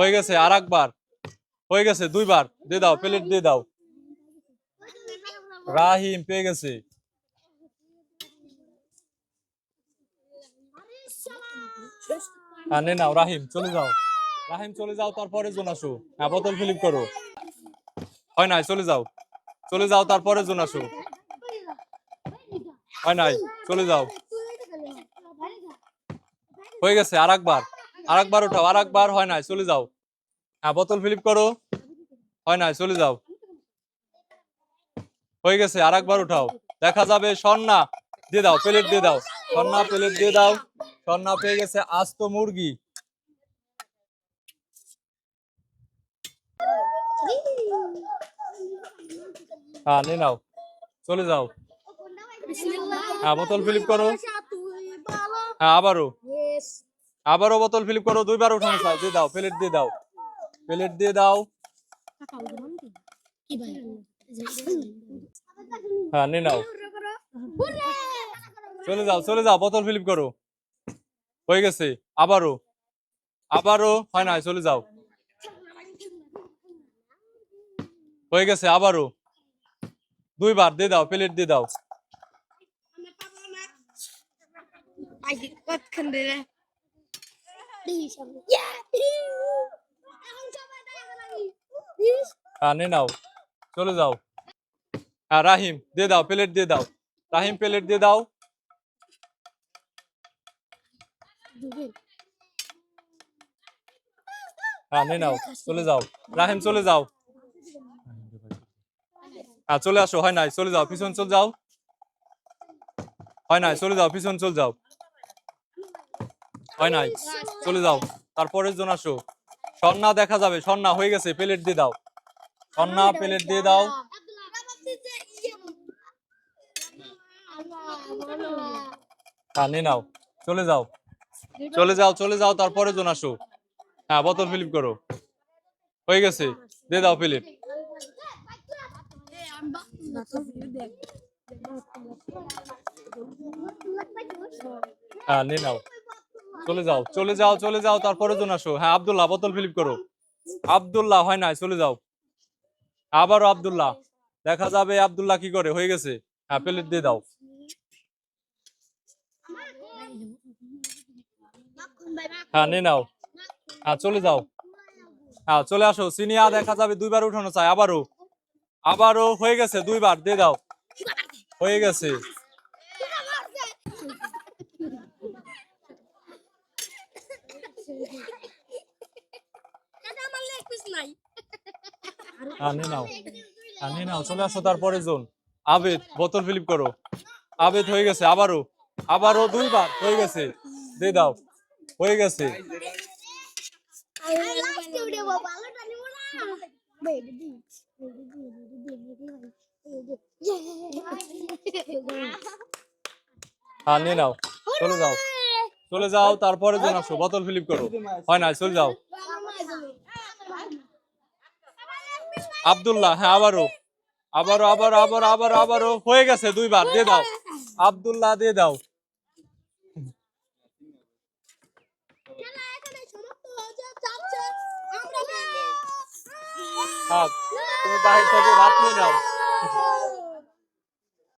হয়ে গেছে আর একবার হয়ে গেছে দুইবার। দিয়ে দাও, প্লেট দিয়ে দাও। রাহিম, পেয়ে গেছে। হ্যাঁ নে নাও, রাহিম, চলে যাও। রাহিম, চলে যাও, তারপরে জন আসো। হ্যাঁ বোতল ফিলিপ করো। হয় নাই, চলে যাও। চলে যাও, তারপরে জন আসো। হয় নাই, চলে যাও। হয়ে গেছে আর একবার আর একবার উঠাও আর হয় নাই, চলে যাও। হ্যাঁ বোতল ফিলিপ করো। হয় নাই, চলে যাও। হয়ে গেছে আর একবার উঠাও। দেখা যাবে, স্বর্ণা, দিয়ে দাও, প্লেট দিয়ে দাও। স্বর্ণা, প্লেট দিয়ে দাও। স্বর্ণা পেয়ে গেছে আস্ত মুরগি। হ্যাঁ নিয়ে নাও। চলে যাও। হ্যাঁ বোতল ফিলিপ করো। হ্যাঁ আবারও। আবারও বোতল ফিলিপ করো, দুইবার উঠানো চাই দিয়ে দাও, প্লেট দিয়ে দাও। প্লেট দিয়ে দাও। হ্যাঁ নিয়ে নাও। চলে যাও চলে যাও, বোতল ফিলিপ করো। হয়ে গেছে, আবারও। আবারও, হয় না চলে যাও। হয়ে গেছে, আবারও। দুইবার, দিয়ে দাও, প্লেট দিয়ে দাও। নিয়ে নাও, চলে যাও। হ্যাঁ রাহিম, দিয়ে দাও, প্লেট দিয়ে দাও। রাহিম, প্লেট দিয়ে দাও। হ্যাঁ নাও, চলে যাও। রাহিম, চলে যাও। হ্যাঁ চলে আসো, হয় নাই, চলে যাও, পিছন চলে যাও। হয় নাই, চলে যাও, পিছন চলে যাও। হয় নাই? চলে যাও। তারপরের জন আসো। স্বর্ণা দেখা যাবে। স্বর্ণা, হয়ে গেছে। প্লেট দিয়ে দাও। স্বর্ণা, প্লেট দিয়ে দাও। নিয়ে নাও। চলে যাও। চলে যাও চলে যাও। তারপরে জন আসো। হ্যাঁ বোতল ফিলিপ করো। হয়ে গেছে। দিয়ে দাও ফিলিপ হ্যাঁ নিয়ে নাও। চলে যাও চলে যাও চলে যাও, তারপরে জন আসো। হ্যাঁ আবদুল্লাহ, বোতল ফিলিপ করো। আব্দুল্লাহ, হয় নাই, চলে যাও। আবারও আব্দুল্লাহ। দেখা যাবে আবদুল্লাহ কি করে, হয়ে গেছে। হ্যাঁ প্লেট দিয়ে দাও। হ্যাঁ নিয়ে নাও। হ্যাঁ চলে যাও। হ্যাঁ চলে আসো। সিনিয়া দেখা যাবে দুইবার উঠানো চাই, আবারও। আবারও হয়ে গেছে, দুইবার, দিয়ে দাও। হয়ে গেছে। নাও নাও চলে আসো তারপরে জোন। আবেদ বোতল ফিলিপ করো। আবেদ হয়ে গেছে আবারও। আবারও দুইবার হয়ে গেছে। দিয়ে দাও হয়ে গেছে। হ্যাঁ নিয়ে নাও। চলে যাও। চলে যাও তারপরে জন আসো। বোতল ফিলিপ করো। হয় না চলে যাও। আব্দুল্লাহ হ্যাঁ আবারও। আবারও আবার আবার আবার আবারও। হয়ে গেছে দুইবার দিয়ে দাও। আবদুল্লাহ দিয়ে দাও। হ্যাঁ তুমি বাহির থেকে ভাত নিয়ে নাও।